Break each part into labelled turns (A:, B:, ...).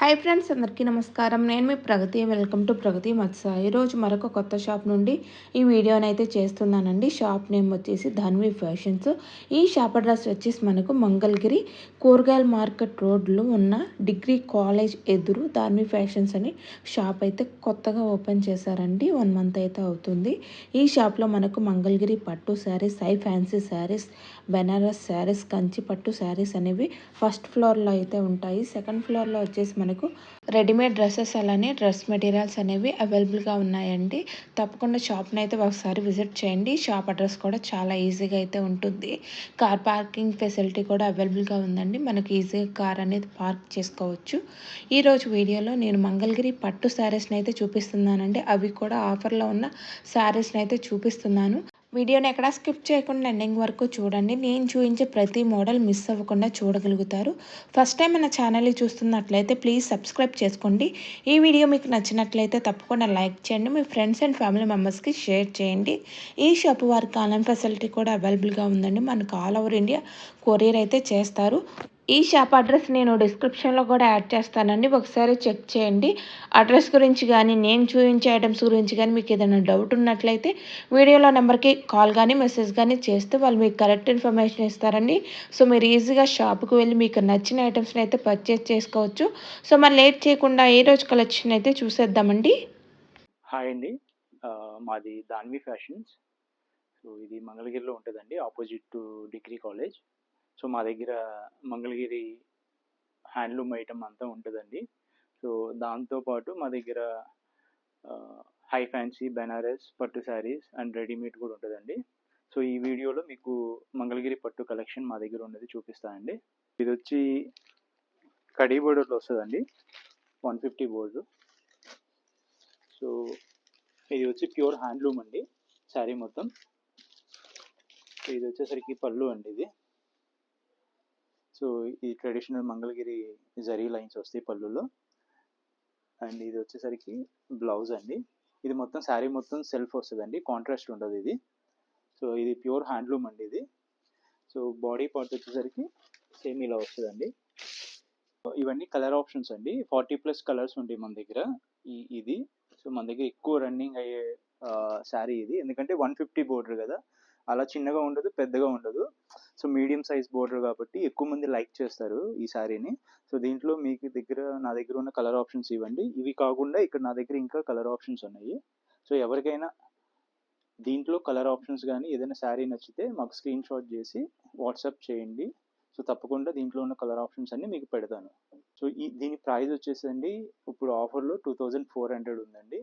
A: Hi friends అందరికీ నమస్కారం. నేను మీ ప్రగతి. వెల్కమ్ టు ప్రగతి మత్స ఈరోజు మరొక కొత్త షాప్ నుండి ఈ వీడియోని అయితే చేస్తున్నానండి. షాప్ నేమ్ వచ్చేసి ధన్వి ఫ్యాషన్స్ ఈ షాప్ అడ్రస్ వచ్చేసి మనకు మంగళగిరి కూరగాయల మార్కెట్ రోడ్లో ఉన్న డిగ్రీ కాలేజ్ ఎదురు ధన్వి ఫ్యాషన్స్ అని షాప్ అయితే కొత్తగా ఓపెన్ చేశారండి. వన్ మంత్ అయితే అవుతుంది. ఈ షాప్లో మనకు మంగళగిరి పట్టు శారీస్ హై ఫ్యాన్సీ శారీస్ బెనారస్ శారీస్ కంచి పట్టు శారీస్ అనేవి ఫస్ట్ ఫ్లోర్లో అయితే ఉంటాయి. సెకండ్ ఫ్లోర్లో వచ్చేసి మనకు రెడీమేడ్ డ్రెస్సెస్ అలానే డ్రెస్ మెటీరియల్స్ అనేవి అవైలబుల్గా ఉన్నాయండి. తప్పకుండా షాప్ని అయితే ఒకసారి విజిట్ చేయండి. షాప్ అడ్రస్ కూడా చాలా ఈజీగా అయితే ఉంటుంది. కార్ పార్కింగ్ ఫెసిలిటీ కూడా అవైలబుల్గా ఉందండి. మనకు ఈజీగా కార్ అనేది పార్క్ చేసుకోవచ్చు. ఈరోజు వీడియోలో నేను మంగళగిరి పట్టు శారీస్ని అయితే చూపిస్తున్నానండి. అవి కూడా ఆఫర్లో ఉన్న శారీస్ని అయితే చూపిస్తున్నాను. వీడియోని ఎక్కడా స్కిప్ చేయకుండా ఎండింగ్ వరకు చూడండి. నేను చూపించే ప్రతి మోడల్ మిస్ అవ్వకుండా చూడగలుగుతారు. ఫస్ట్ టైం మన ఛానల్ని చూస్తున్నట్లయితే ప్లీజ్ సబ్స్క్రైబ్ చేసుకోండి. ఈ వీడియో మీకు నచ్చినట్లయితే తప్పకుండా లైక్ చేయండి. మీ ఫ్రెండ్స్ అండ్ ఫ్యామిలీ మెంబర్స్కి షేర్ చేయండి. ఈ షాప్ వారికి ఆన్లైన్ ఫెసిలిటీ కూడా అవైలబుల్గా ఉందండి. మనకు ఆల్ ఓవర్ ఇండియా కొరియర్ అయితే చేస్తారు. ఈ షాప్ అడ్రస్ నేను డిస్క్రిప్షన్లో కూడా యాడ్ చేస్తానండి. ఒకసారి చెక్ చేయండి. అడ్రస్ గురించి కానీ నేను చూపించే ఐటమ్స్ గురించి కానీ మీకు ఏదైనా డౌట్ ఉన్నట్లయితే వీడియోలో నెంబర్కి కాల్ కానీ మెసేజ్ కానీ చేస్తే వాళ్ళు మీకు కరెక్ట్ ఇన్ఫర్మేషన్ ఇస్తారండి. సో మీరు ఈజీగా షాప్కి వెళ్ళి మీకు నచ్చిన ఐటమ్స్ని అయితే పర్చేస్ చేసుకోవచ్చు. సో మరి లేట్ చేయకుండా ఏ రోజు కలెక్షన్ అయితే చూసేద్దామండి?
B: హాయ్ అండి. మాది దాన్వి ఫ్యాషన్స్. సో ఇది మంగళగిరిలో ఉంటుందండి opposite to degree college. So మా దగ్గర మంగళగిరి హ్యాండ్లూమ్ ఐటమ్ అంతా ఉంటుందండి. సో దాంతోపాటు మా దగ్గర హై ఫ్యాన్సీ బెనారస్ పట్టు శారీస్ అండ్ రెడీమేడ్ కూడా ఉంటుందండి. సో ఈ వీడియోలో మీకు మంగళగిరి పట్టు కలెక్షన్ మా దగ్గర ఉన్నది చూపిస్తానండి ఇది వచ్చి కడీ బోర్డర్లో వస్తుందండి. One fifty board. సో ఇది వచ్చి ప్యూర్ హ్యాండ్లూమ్ అండి శారీ మొత్తం. సో ఇది వచ్చేసరికి పళ్ళు అండి ఇది. సో ఈ ట్రెడిషనల్ మంగళగిరి జరీ లైన్స్ వస్తాయి పళ్ళులో. అండ్ ఇది వచ్చేసరికి బ్లౌజ్ అండి. ఇది మొత్తం శారీ మొత్తం సెల్ఫ్ వస్తుందండి. కాంట్రాస్ట్ ఉండదు ఇది. సో ఇది ప్యూర్ హ్యాండ్లూమ్ అండి ఇది. సో బాడీ పార్ట్ వచ్చేసరికి సేమ్ ఇలా వస్తుందండి. ఇవన్నీ కలర్ ఆప్షన్స్ అండి. ఫార్టీ ప్లస్ కలర్స్ ఉంటాయి మన దగ్గర ఈ ఇది. సో మన దగ్గర ఎక్కువ రన్నింగ్ అయ్యే శారీ ఇది. ఎందుకంటే వన్ ఫిఫ్టీ బోర్డర్ కదా. అలా చిన్నగా ఉండదు పెద్దగా ఉండదు. సో మీడియం సైజ్ బోర్డర్ కాబట్టి ఎక్కువ మంది లైక్ చేస్తారు ఈ శారీని. సో దీంట్లో మీకు దగ్గర నా దగ్గర ఉన్న కలర్ ఆప్షన్స్ ఇవ్వండి. ఇవి కాకుండా ఇక్కడ నా దగ్గర ఇంకా కలర్ ఆప్షన్స్ ఉన్నాయి. సో ఎవరికైనా దీంట్లో కలర్ ఆప్షన్స్ కానీ ఏదైనా శారీ నచ్చితే మాకు స్క్రీన్ షాట్ చేసి వాట్సాప్ చేయండి. సో తప్పకుండా దీంట్లో ఉన్న కలర్ ఆప్షన్స్ అన్ని మీకు పెడతాను. సో ఈ దీని ప్రైస్ వచ్చేసండి ఇప్పుడు ఆఫర్లో టూ థౌజండ్ ఫోర్ హండ్రెడ్ ఉందండి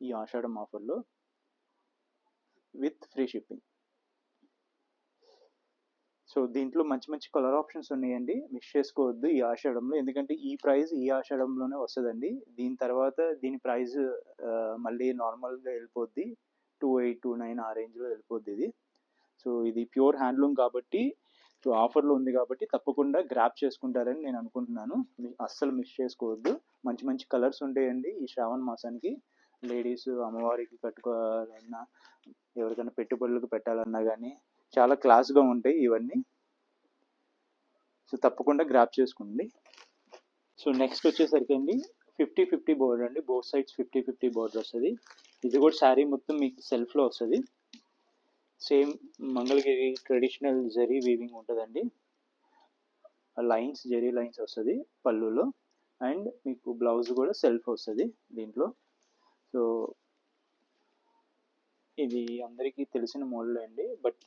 B: ఈ ఆషాఢం ఆఫర్లో విత్ ఫ్రీ షిప్పింగ్. సో దీంట్లో మంచి మంచి కలర్ ఆప్షన్స్ ఉన్నాయండి. మిస్ చేసుకోవద్దు ఈ ఆషాఢంలో. ఎందుకంటే ఈ ప్రైస్ ఈ ఆషాఢంలోనే వస్తుందండి. దీని తర్వాత దీని ప్రైస్ మళ్ళీ నార్మల్గా వెళ్ళిపోద్ది. టూ ఎయిట్ టూ నైన్ ఆ రేంజ్లో వెళ్ళిపోద్ది ఇది. సో ఇది ప్యూర్ హ్యాండ్లూమ్ కాబట్టి సో ఆఫర్లో ఉంది కాబట్టి తప్పకుండా గ్రాప్ చేసుకుంటారని నేను అనుకుంటున్నాను. అస్సలు మిస్ చేసుకోవద్దు. మంచి మంచి కలర్స్ ఉంటాయండి ఈ శ్రావణ మాసానికి. లేడీస్ అమ్మవారికి కట్టుకోవాలన్నా ఎవరికైనా పెట్టుబడులకు పెట్టాలన్నా కానీ చాలా క్లాస్గా ఉంటాయి ఇవన్నీ. సో తప్పకుండా గ్రాప్ చేసుకోండి. సో నెక్స్ట్ వచ్చేసరికి అండి ఫిఫ్టీ ఫిఫ్టీ బోర్డర్ అండి. Both sides fifty fifty border వస్తుంది. ఇది కూడా శారీ మొత్తం మీకు సెల్ఫ్లో వస్తుంది. Same Mangalagiri traditional zari weaving ఉంటుందండి. లైన్స్ జరీ లైన్స్ వస్తుంది పళ్ళులో. అండ్ మీకు బ్లౌజ్ కూడా సెల్ఫ్ వస్తుంది దీంట్లో. సో ఇది అందరికీ తెలిసిన మోడల్ అండి. బట్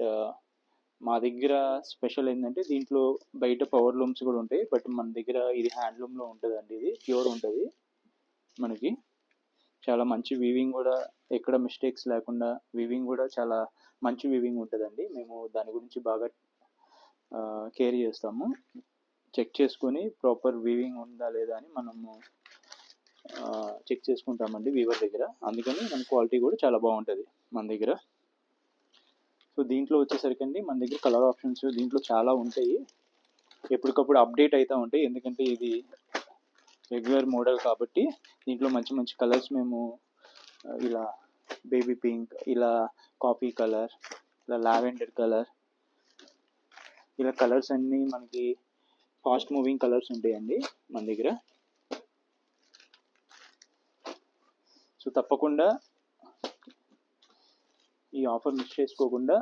B: మా దగ్గర స్పెషల్ ఏంటంటే దీంట్లో బయట పవర్ లూమ్స్ కూడా ఉంటాయి. బట్ మన దగ్గర ఇది హ్యాండ్లూమ్లో ఉంటుందండి. ఇది ప్యూర్ ఉంటుంది మనకి. చాలా మంచి వీవింగ్ కూడా ఎక్కడ మిస్టేక్స్ లేకుండా వీవింగ్ కూడా చాలా మంచి వీవింగ్ ఉంటుందండి. మేము దాని గురించి బాగా కేర్ చేస్తాము. చెక్ చేసుకొని ప్రాపర్ వీవింగ్ ఉందా లేదా అని మనము చెక్ చేసుకుంటామండి వీవర్ దగ్గర. అందుకని మన క్వాలిటీ కూడా చాలా బాగుంటుంది మన దగ్గర. సో దీంట్లో వచ్చేసరికి అండి మన దగ్గర కలర్ ఆప్షన్స్ దీంట్లో చాలా ఉంటాయి. ఎప్పటికప్పుడు అప్డేట్ అవుతూ ఉంటాయి. ఎందుకంటే ఇది రెగ్యులర్ మోడల్ కాబట్టి దీంట్లో మంచి మంచి కలర్స్ మేము ఇలా బేబీ పింక్ ఇలా కాఫీ కలర్ ఇలా లావెండర్ కలర్ ఇలా కలర్స్ అన్నీ మనకి ఫాస్ట్ మూవింగ్ కలర్స్ ఉంటాయండి మన దగ్గర. తప్పకుండా ఈ ఆఫర్ మిస్ చేసుకోకుండా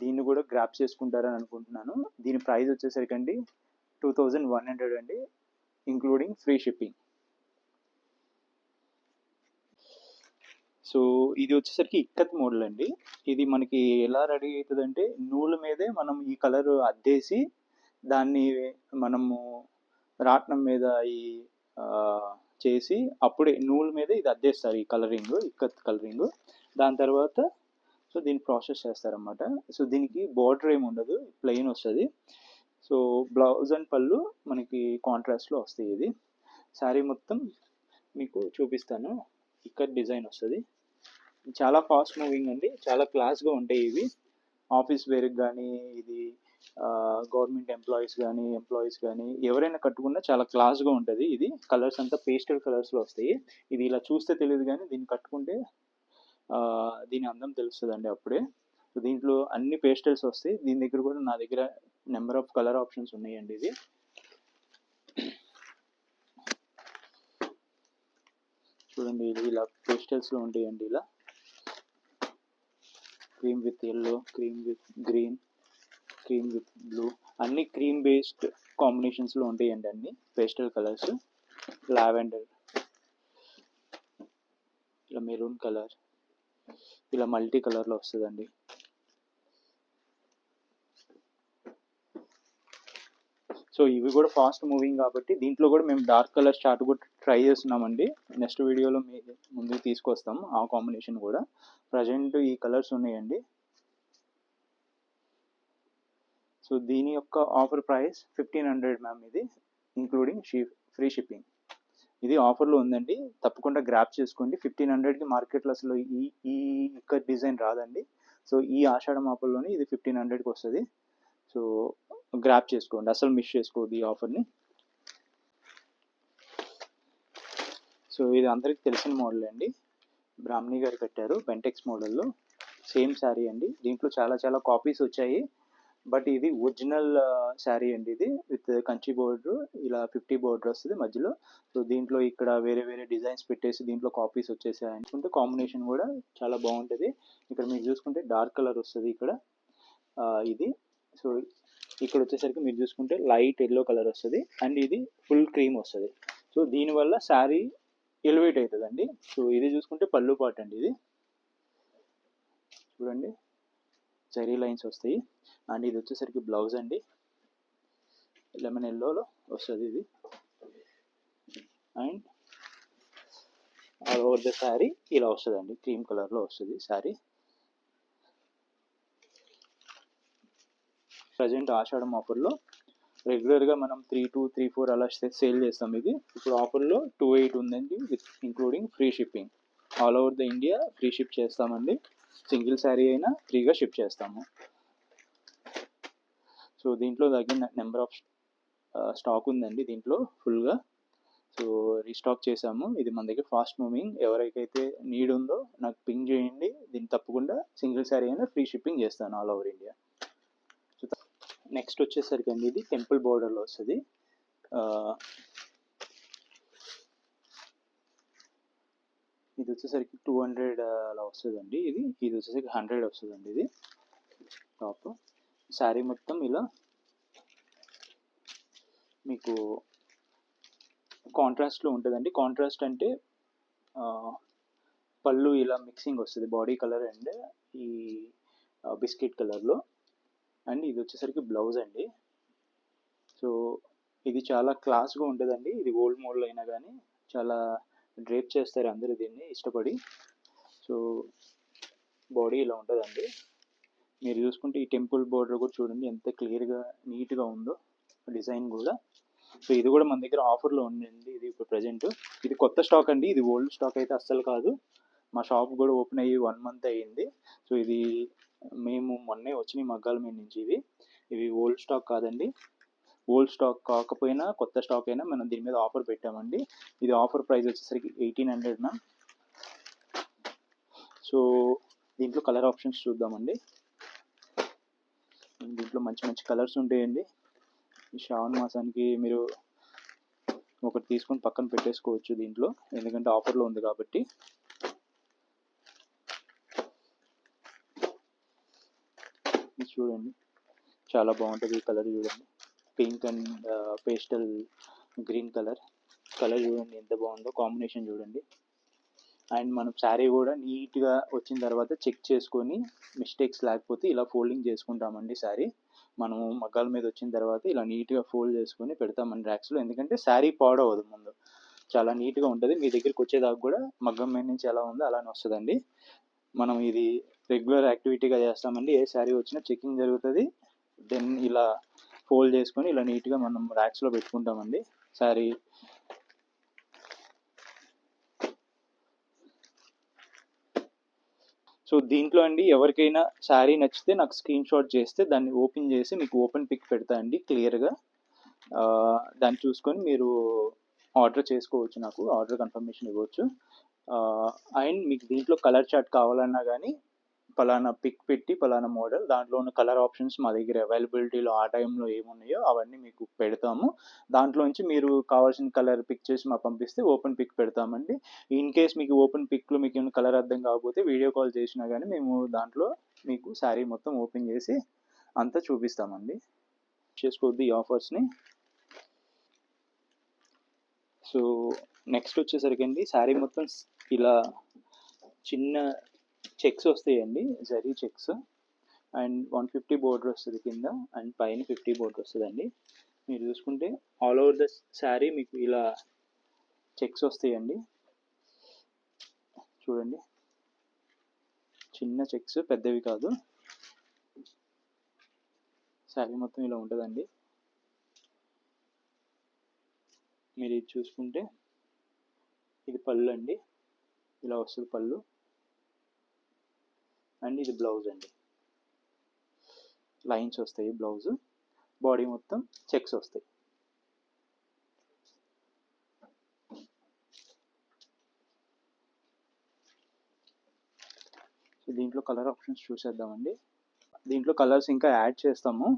B: దీన్ని కూడా గ్రాప్ చేసుకుంటారని అనుకుంటున్నాను. దీని ప్రైస్ వచ్చేసరికి అండి టూ థౌజండ్ వన్ హండ్రెడ్ అండి ఇంక్లూడింగ్ ఫ్రీ షిప్పింగ్ సో ఇది వచ్చేసరికి ఇక్కత్ మోడల్ అండి. ఇది మనకి ఎలా రెడీ అవుతుందంటే నూలు మీదే మనం ఈ కలర్ అద్దేసి దాన్ని మనము రాట్నం మీద ఈ చేసి అప్పుడే నూలు మీద ఇది అద్దేస్తారు ఈ కలరింగ్ ఇక్కత్ కలరింగ్ దాని తర్వాత సో దీన్ని ప్రాసెస్ చేస్తారన్నమాట. సో దీనికి బార్డర్ ఏమి ఉండదు ప్లెయిన్ వస్తుంది. సో బ్లౌజ్ అండ్ పళ్ళు మనకి కాంట్రాస్ట్లో వస్తాయి ఇది. శారీ మొత్తం మీకు చూపిస్తాను. ఇక్కడ డిజైన్ వస్తుంది. చాలా ఫాస్ట్ మూవింగ్ అండి. చాలా క్లాస్గా ఉంటాయి ఇవి. ఆఫీస్ వేర్కి కానీ ఇది గవర్నమెంట్ ఎంప్లాయీస్ కానీ ఎంప్లాయీస్ కానీ ఎవరైనా కట్టుకున్నా చాలా క్లాస్గా ఉంటుంది. ఇది కలర్స్ అంతా పేస్టల్ కలర్స్లో వస్తాయి. ఇది ఇలా చూస్తే తెలియదు కానీ దీన్ని కట్టుకుంటే దీని అందం తెలుస్తుందండి అప్పుడే. సో దీంట్లో అన్ని పేస్టల్స్ వస్తాయి. దీని దగ్గర కూడా నా దగ్గర నెంబర్ ఆఫ్ కలర్ ఆప్షన్స్ ఉన్నాయండి ఇది. చూడండి ఇది ఇలా పేస్టల్స్లో ఉంటాయండి ఇలా. Cream with yellow cream with green cream with blue అన్ని క్రీమ్ బేస్డ్ కాంబినేషన్స్లో ఉంటాయండి అన్ని. పేస్టల్ కలర్స్ లావెండర్ ఇలా మెరూన్ కలర్ ఇలా మల్టీ కలర్లో వస్తుందండి. సో ఇవి కూడా ఫాస్ట్ మూవింగ్ కాబట్టి దీంట్లో కూడా మేము డార్క్ కలర్ చార్ట్ కూడా ట్రై చేస్తున్నామండి. నెక్స్ట్ వీడియోలో మీ ముందుకు తీసుకొస్తాం ఆ కాంబినేషన్ కూడా. ప్రజెంట్ ఈ కలర్స్ ఉన్నాయండి. సో దీని యొక్క offer price fifteen hundred ma'am ఇది ఇంక్లూడింగ్ షీ ఫ్రీ షిప్పింగ్ ఇది ఆఫర్లో ఉందండి. తప్పకుండా గ్రాప్ చేసుకోండి. ఫిఫ్టీన్ హండ్రెడ్కి మార్కెట్లో అసలు ఈ ఈ ఇక్కడ డిజైన్ రాదండి. సో ఈ ఆషాఢం ఆఫర్లోనే ఇది ఫిఫ్టీన్ హండ్రెడ్కి వస్తుంది. సో గ్రాప్ చేసుకోండి. అసలు మిస్ చేసుకోవద్దు ఈ ఆఫర్ని సో ఇది అందరికి తెలిసిన మోడల్ అండి. బ్రాహ్మణి గారు కట్టారు బెంటెక్స్ మోడల్లో సేమ్ శారీ అండి. దీంట్లో చాలా చాలా కాపీస్ వచ్చాయి. బట్ ఇది ఒరిజినల్ శారీ అండి ఇది. With Kanchi border. ఇలా ఫిఫ్టీ బోర్డర్ వస్తుంది మధ్యలో. సో దీంట్లో ఇక్కడ వేరే వేరే డిజైన్స్ పెట్టేసి దీంట్లో కాపీస్ వచ్చేసాయి. అనుకుంటే కాంబినేషన్ కూడా చాలా బాగుంటుంది. ఇక్కడ మీరు చూసుకుంటే డార్క్ కలర్ వస్తుంది ఇక్కడ. ఇది. సో ఇక్కడ వచ్చేసరికి మీరు చూసుకుంటే లైట్ ఎల్లో కలర్ వస్తుంది. అండ్ ఇది ఫుల్ క్రీమ్ వస్తుంది. సో దీనివల్ల శారీ ఎలివేట్ అవుతుందండి. సో ఇది చూసుకుంటే పళ్ళు పాట అండి ఇది. చూడండి. జరీ లైన్స్ వస్తాయి. అండ్ ఇది వచ్చేసరికి బ్లౌజ్ అండి. లెమన్ ఎల్లోలో వస్తుంది ఇది. And all over the sari ఇలా వస్తుందండి. క్రీమ్ కలర్లో వస్తుంది శారీ. ప్రజెంట్ ఆషాఢం ఆఫర్లో రెగ్యులర్గా మనం త్రీ టూ త్రీ ఫోర్ అలా సేల్ చేస్తాం ఇది. ఇప్పుడు ఆఫర్లో టూ ఎయిట్ ఉందండి with including free shipping. All over the India free ship చేస్తామండి. సింగిల్ శారీ అయినా ఫ్రీగా షిప్ చేస్తాము. సో దీంట్లో తగిన నెంబర్ ఆఫ్ స్టాక్ ఉందండి దీంట్లో ఫుల్గా. సో రీస్టాక్ చేసాము. ఇది మన దగ్గర ఫాస్ట్ మూవింగ్. ఎవరికైతే నీడ్ ఉందో నాకు పింగ్ చేయండి. దీన్ని తప్పకుండా సింగిల్ శారీ అయినా ఫ్రీ షిప్పింగ్ చేస్తాను ఆల్ ఓవర్ ఇండియా. నెక్స్ట్ వచ్చేసరికి అండి ఇది టెంపుల్ బోర్డర్లో వస్తుంది. ఇది వచ్చేసరికి టూ హండ్రెడ్ అలా వస్తుందండి ఇది. ఇది వచ్చేసరికి హండ్రెడ్ వస్తుందండి ఇది. టాప్ శారీ మొత్తం ఇలా మీకు కాంట్రాస్ట్లో ఉంటుందండి. కాంట్రాస్ట్ అంటే పళ్ళు ఇలా మిక్సింగ్ వస్తుంది. బాడీ కలర్ అండ్ ఈ బిస్కెట్ కలర్లో. అండ్ ఇది వచ్చేసరికి బ్లౌజ్ అండి. సో ఇది చాలా క్లాస్గా ఉంటుందండి. ఇది ఓల్డ్ మోడల్ అయినా కానీ చాలా డ్రేప్ చేస్తారు అందరూ దీన్ని ఇష్టపడి. సో బాడీ ఇలా ఉంటుందండి. మీరు చూసుకుంటే ఈ టెంపుల్ బోర్డర్ కూడా చూడండి ఎంత క్లియర్గా నీట్గా ఉందో డిజైన్ కూడా. సో ఇది కూడా మన దగ్గర ఆఫర్లో ఉందండి ఇది ఇప్పుడు ప్రజెంట్. ఇది కొత్త స్టాక్ అండి ఇది ఓల్డ్ స్టాక్ అయితే అస్సలు కాదు. మా షాప్ కూడా ఓపెన్ అయ్యి వన్ మంత్ అయ్యింది. సో ఇది మేము మొన్నే వచ్చినాయి మగ్గాల మీద నుంచి ఇవి. ఇవి ఓల్డ్ స్టాక్ కాదండి. ఓల్డ్ స్టాక్ కాకపోయినా కొత్త స్టాక్ అయినా మనం దీని మీద ఆఫర్ పెట్టామండి. ఇది ఆఫర్ ప్రైస్ వచ్చేసరికి ఎయిటీన్ హండ్రెడ్ నా సో దీంట్లో కలర్ ఆప్షన్స్ చూద్దామండి. దీంట్లో మంచి మంచి కలర్స్ ఉంటాయండి. ఈ శ్రావణ మాసానికి మీరు ఒకటి తీసుకొని పక్కన పెట్టేసుకోవచ్చు దీంట్లో. ఎందుకంటే ఆఫర్లో ఉంది కాబట్టి. చూడండి. చాలా బాగుంటుంది ఈ కలర్ చూడండి. Pink and pastel green colour. Colour చూడండి ఎంత బాగుందో కాంబినేషన్ చూడండి. అండ్ మనం శారీ కూడా నీట్గా వచ్చిన తర్వాత చెక్ చేసుకొని మిస్టేక్స్ లేకపోతే ఇలా ఫోల్డింగ్ చేసుకుంటామండి శారీ. మనం మగ్గాల మీద వచ్చిన తర్వాత ఇలా నీట్గా ఫోల్డ్ చేసుకొని పెడతామండి ర్యాక్స్లో. ఎందుకంటే శారీ పాడవదు ముందు. చాలా నీట్గా ఉంటుంది. మీ దగ్గరికి వచ్చేదాకా కూడా మగ్గం మీద నుంచి ఎలా ఉందో అలానే వస్తుందండి. మనం ఇది రెగ్యులర్ యాక్టివిటీగా చేస్తామండి. ఏ శారీ వచ్చినా చెకింగ్ జరుగుతుంది. దెన్ ఇలా ఫోల్డ్ చేసుకొని ఇలా నీట్గా మనం ర్యాక్స్లో పెట్టుకుంటామండి. శారీ సో దీంట్లో అండి ఎవరికైనా శారీ నచ్చితే నాకు స్క్రీన్ షాట్ చేస్తే దాన్ని ఓపెన్ చేసి మీకు ఓపెన్ పిక్ పెడతా అండి క్లియర్గా. దాన్ని చూసుకొని మీరు ఆర్డర్ చేసుకోవచ్చు నాకు. ఆర్డర్ కన్ఫర్మేషన్ ఇవ్వచ్చు. అండ్ మీకు దీంట్లో కలర్ చార్ట్ కావాలన్నా కానీ పలానా పిక్ పెట్టి పలానా మోడల్ దాంట్లో ఉన్న కలర్ ఆప్షన్స్ మా దగ్గర అవైలబిలిటీలో ఆ టైంలో ఏమున్నాయో అవన్నీ మీకు పెడతాము. దాంట్లోంచి మీరు కావాల్సిన కలర్ పిక్ చేసి మాకు పంపిస్తే ఓపెన్ పిక్ పెడతామండి. ఇన్ కేస్ మీకు ఓపెన్ పిక్లో మీకు ఏమైనా కలర్ అర్థం కాకపోతే వీడియో కాల్ చేసినా కానీ మేము దాంట్లో మీకు శారీ మొత్తం ఓపెన్ చేసి అంతా చూపిస్తామండి. చేసుకోవద్దు ఈ ఆఫర్స్ని. సో నెక్స్ట్ వచ్చేసరికి అండి శారీ మొత్తం ఇలా చిన్న చెక్స్ వస్తాయండి zari checks and one fifty border వస్తుంది కింద అండ్ పైన ఫిఫ్టీ బోర్డర్ వస్తుందండి. మీరు చూసుకుంటే ఆల్ ఓవర్ ద శారీ మీకు ఇలా చెక్స్ వస్తాయండి. చూడండి. చిన్న చెక్స్ పెద్దవి కాదు. శారీ మొత్తం ఇలా ఉంటుందండి. మీరు ఇది చూసుకుంటే ఇది పళ్ళు అండి. ఇలా వస్తుంది పళ్ళు. అండ్ ఇది బ్లౌజ్ అండి. లైన్స్ వస్తాయి బ్లౌజ్. బాడీ మొత్తం చెక్స్ వస్తాయి. దీంట్లో కలర్ ఆప్షన్స్ చూసేద్దామండి. దీంట్లో కలర్స్ ఇంకా యాడ్ చేస్తాము.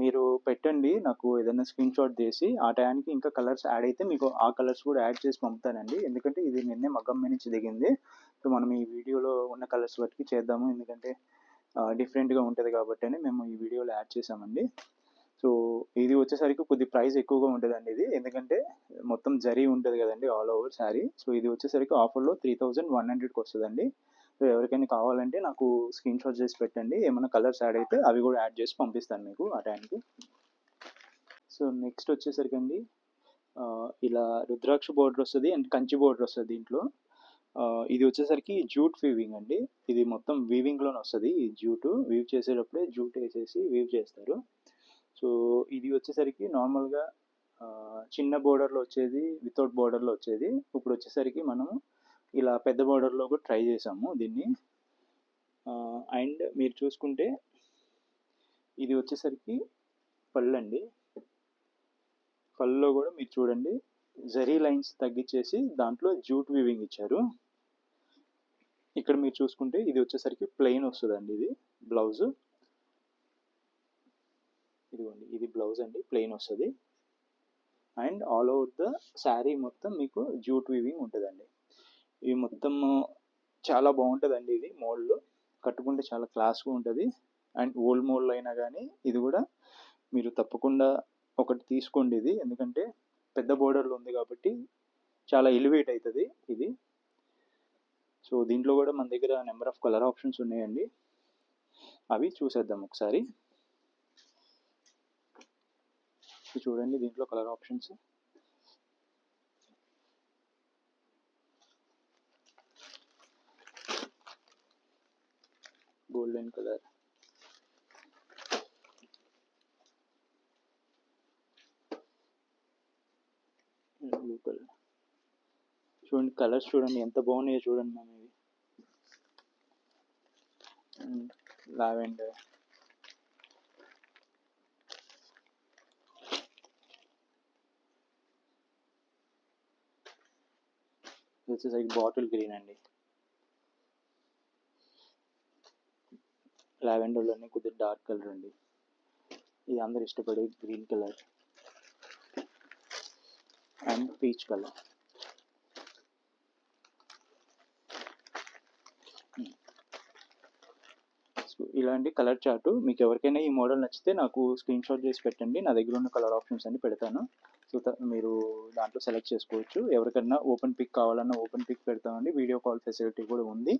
B: మీరు పెట్టండి నాకు ఏదైనా స్క్రీన్ షాట్ చేసి ఆ టయానికి ఇంకా కలర్స్ యాడ్ అయితే మీకు ఆ కలర్స్ కూడా యాడ్ చేసి పంపుతానండి. ఎందుకంటే ఇది నిన్నే మగ్గం మీద నుంచి దిగింది. సో మనం ఈ వీడియోలో ఉన్న కలర్స్ బట్టి చేద్దాము. ఎందుకంటే డిఫరెంట్గా ఉంటుంది కాబట్టి అని మేము ఈ వీడియోలో యాడ్ చేసామండి. సో ఇది వచ్చేసరికి కొద్ది ప్రైస్ ఎక్కువగా ఉంటుందండి ఇది. ఎందుకంటే మొత్తం జరీ ఉంటుంది కదండి ఆల్ ఓవర్ శారీ సో ఇది వచ్చేసరికి ఆఫర్లో త్రీ థౌజండ్ వన్ హండ్రెడ్కి వస్తుందండి. సో ఎవరికైనా కావాలంటే నాకు స్క్రీన్ షాట్ చేసి పెట్టండి. ఏమైనా కలర్స్ యాడ్ అయితే అవి కూడా యాడ్ చేసి పంపిస్తాను మీకు ఆ టైంకి సో నెక్స్ట్ వచ్చేసరికి అండి ఇలా రుద్రాక్ష బోర్డర్ వస్తుంది అండ్ కంచి బోర్డర్ వస్తుంది దీంట్లో. ఇది వచ్చేసరికి జూట్ వీవింగ్ అండి. ఇది మొత్తం వీవింగ్లోనే వస్తుంది ఈ జూట్ వీవ్ చేసేటప్పుడే జూట్ వేసేసి వీవ్ చేస్తారు. సో ఇది వచ్చేసరికి నార్మల్గా చిన్న బోర్డర్లో వచ్చేది వితౌట్ బోర్డర్లో వచ్చేది. ఇప్పుడు వచ్చేసరికి మనము ఇలా పెద్ద బోర్డర్లో కూడా ట్రై చేసాము దీన్ని. అండ్ మీరు చూసుకుంటే ఇది వచ్చేసరికి పళ్ళు అండి. పళ్ళులో కూడా మీరు చూడండి జరీ లైన్స్ తగ్గించేసి దాంట్లో జూట్ వీవింగ్ ఇచ్చారు. ఇక్కడ మీరు చూసుకుంటే ఇది వచ్చేసరికి ప్లెయిన్ వస్తుందండి ఇది బ్లౌజ్ ఇదిగోండి ఇది బ్లౌజ్ అండి ప్లెయిన్ వస్తుంది. And all over the sari మొత్తం మీకు జూట్ వీవింగ్ ఉంటుందండి. ఇవి మొత్తం చాలా బాగుంటుందండి ఇది మోల్డ్ కట్టుకుంటే చాలా క్లాస్గా ఉంటుంది. అండ్ ఓల్డ్ మోల్డ్ అయినా కానీ ఇది కూడా మీరు తప్పకుండా ఒకటి తీసుకోండి ఇది. ఎందుకంటే పెద్ద బోర్డర్లో ఉంది కాబట్టి చాలా ఎలివేట్ అవుతుంది ఇది. సో దీంట్లో కూడా మన దగ్గర నెంబర్ ఆఫ్ కలర్ ఆప్షన్స్ ఉన్నాయండి. అవి చూసేద్దాం ఒకసారి. చూడండి దీంట్లో colour options. Golden colour. Hmm, blue colour చూడండి కలర్స్ చూడండి ఎంత బాగున్నాయో చూడండి మ్యామ్ ఇవి. లావెండర్ వచ్చేసరికి బాటిల్ గ్రీన్ అండి. లావెండర్లోనే కొద్దిగా డార్క్ కలర్ అండి. ఇది అందరు ఇష్టపడే green colour. And peach colour. Hmm. So ఇలాంటి కలర్ చార్ట్ మీకు ఎవరికైనా ఈ మోడల్ నచ్చితే నాకు స్క్రీన్ షాట్ చేసి పెట్టండి. నా దగ్గర ఉన్న కలర్ ఆప్షన్స్ అన్ని పెడతాను. సో మీరు దాంట్లో సెలెక్ట్ చేసుకోవచ్చు. ఎవరికైనా ఓపెన్ పిక్ కావాలన్నా ఓపెన్ పిక్ పెడతామండి. వీడియో కాల్ ఫెసిలిటీ కూడా ఉంది.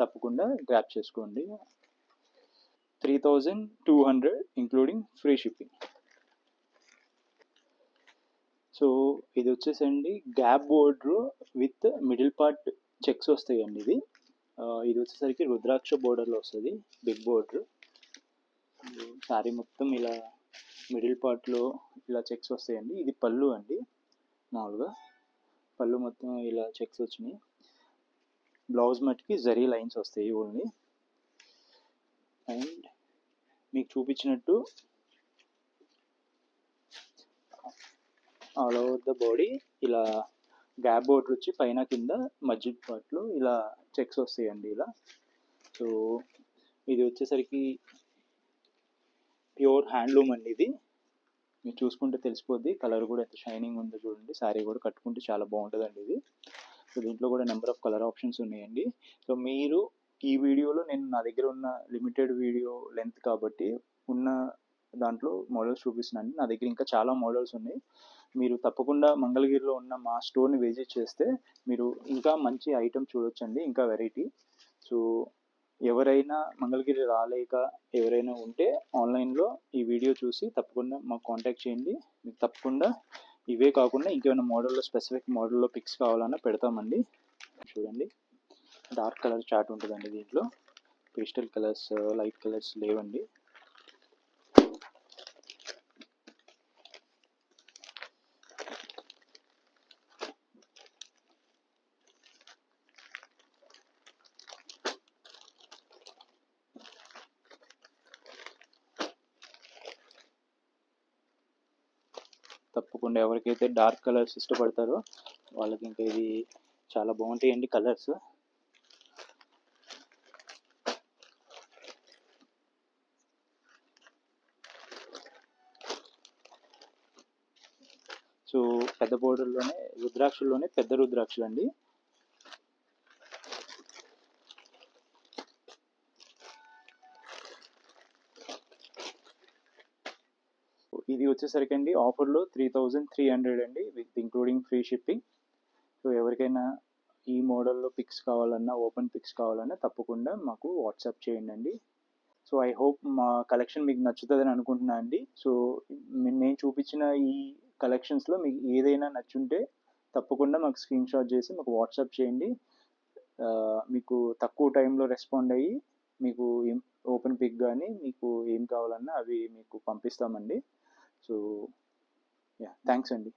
B: తప్పకుండా గ్రాప్ చేసుకోండి. Three thousand two hundred including free shipping so ఇది వచ్చేసండి gap border with middle part checks వస్తాయండి ఇది ఇది వచ్చేసరికి రుద్రాక్ష బోర్డర్లో వస్తుంది బిగ్ బోర్డర్ శారీ మొత్తం ఇలా మిడిల్ పార్ట్లో ఇలా చెక్స్ వస్తాయండి. ఇది పళ్ళు అండి మామూలుగా పళ్ళు మొత్తం ఇలా చెక్స్ వచ్చినాయి. బ్లౌజ్ మట్టుకి జరీ లైన్స్ వస్తాయి ఓన్లీ. అండ్ మీకు చూపించినట్టు ఆల్ ఓవర్ ద బాడీ ఇలా గ్యాప్ బోర్డర్ వచ్చి పైన కింద మధ్య పార్ట్లో ఇలా చెక్స్ వస్తాయండి ఇలా. సో ఇది వచ్చేసరికి ప్యూర్ హ్యాండ్లూమ్ అండి ఇది. మీరు చూసుకుంటే తెలిసిపోద్ది కలర్ కూడా ఎంత షైనింగ్ ఉందో చూడండి. శారీ కూడా కట్టుకుంటే చాలా బాగుంటుందండి ఇది. సో దీంట్లో కూడా నెంబర్ ఆఫ్ కలర్ ఆప్షన్స్ ఉన్నాయండి. సో మీరు ఈ వీడియోలో నేను నా దగ్గర ఉన్న లిమిటెడ్ వీడియో లెంత్ కాబట్టి ఉన్న దాంట్లో మోడల్స్ చూపిస్తున్నాను. నా దగ్గర ఇంకా చాలా మోడల్స్ ఉన్నాయి. మీరు తప్పకుండా మంగళగిరిలో ఉన్న మా స్టోర్ని విజిట్ చేస్తే మీరు ఇంకా మంచి ఐటమ్ చూడొచ్చండి ఇంకా వెరైటీ సో ఎవరైనా మంగళగిరి రాలేక ఎవరైనా ఉంటే ఆన్లైన్లో ఈ వీడియో చూసి తప్పకుండా మాకు కాంటాక్ట్ చేయండి. మీకు తప్పకుండా ఇవే కాకుండా ఇంకేమైనా మోడల్లో స్పెసిఫిక్ మోడల్లో పిక్స్ కావాలన్నా పెడతామండి. చూడండి. డార్క్ కలర్ చార్ట్ ఉంటుందండి దీంట్లో. పేస్టల్ కలర్స్ లైట్ కలర్స్ లేవండి. తప్పకుండా ఎవరికైతే డార్క్ కలర్స్ ఇష్టపడతారో వాళ్ళకి ఇంకా ఇది చాలా బాగుంటాయండి కలర్స్ సో పెద్ద బోర్డర్లోనే రుద్రాక్షల్లోనే పెద్ద రుద్రాక్షలు అండి ఇది వచ్చేసరికి అండి ఆఫర్లో త్రీ థౌజండ్ త్రీ హండ్రెడ్ అండి with including free shipping. So ఎవరికైనా ఈ మోడల్లో పిక్స్ కావాలన్నా ఓపెన్ పిక్స్ కావాలన్నా తప్పకుండా మాకు వాట్సాప్ చేయండి అండి సో ఐ హోప్ మా కలెక్షన్ మీకు నచ్చుతుందని అనుకుంటున్నా అండి. సో నేను చూపించిన ఈ కలెక్షన్స్లో మీకు ఏదైనా నచ్చుంటే తప్పకుండా మాకు స్క్రీన్ షాట్ చేసి మాకు వాట్సాప్ చేయండి. మీకు తక్కువ టైంలో రెస్పాండ్ అయ్యి మీకు ఏం ఓపెన్ పిక్ కానీ మీకు ఏం కావాలన్నా అవి మీకు పంపిస్తామండి. సో యా థ్యాంక్స్ అండి.